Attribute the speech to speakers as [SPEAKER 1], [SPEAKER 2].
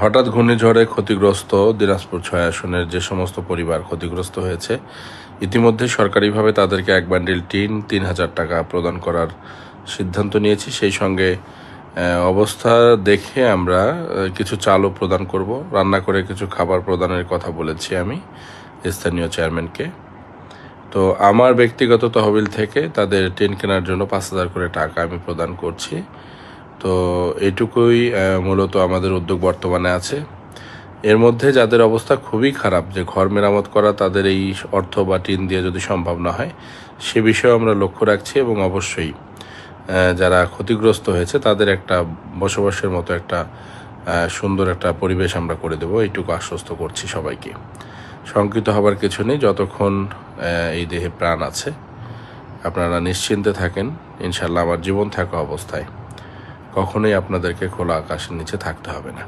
[SPEAKER 1] হঠাৎ ঘূর্ণিঝড়ে ক্ষতিগ্রস্ত দিনাজপুর ছয় আসনের যে সমস্ত পরিবার ক্ষতিগ্রস্ত হয়েছে, ইতিমধ্যে সরকারিভাবে তাদেরকে এক বান্ডিল টিন তিন হাজার টাকা প্রদান করার সিদ্ধান্ত নিয়েছি। সেই সঙ্গে অবস্থা দেখে আমরা কিছু চালও প্রদান করব। রান্না করে কিছু খাবার প্রদানের কথা বলেছি আমি স্থানীয় চেয়ারম্যানকে। তো আমার ব্যক্তিগত তহবিল থেকে তাদের টিন কেনার জন্য পাঁচ হাজার করে টাকা আমি প্রদান করছি। তো এইটুকুই আহ, মূলত আমাদের উদ্যোগ বর্তমানে আছে। এর মধ্যে যাদের অবস্থা খুবই খারাপ যে ঘর মেরামত করা তাদের এই অর্থ বা টিন দিয়ে যদি সম্ভব না হয় সে বিষয়ে আমরা লক্ষ্য রাখছি এবং অবশ্যই যারা ক্ষতিগ্রস্ত হয়েছে তাদের একটা বসবাসের মতো একটা সুন্দর একটা পরিবেশ আমরা করে দেবো। এইটুকু আশ্বস্ত করছি সবাইকে। শঙ্কিত হবার কিছু নেই যতক্ষণ এই দেহে প্রাণ আছে আপনারা নিশ্চিন্তে থাকেন। ইনশাল্লাহ আমার জীবন থাকা অবস্থায়। কখনোই আপনাদেরকে খোলা আকাশের নিচে থাকতে হবে না।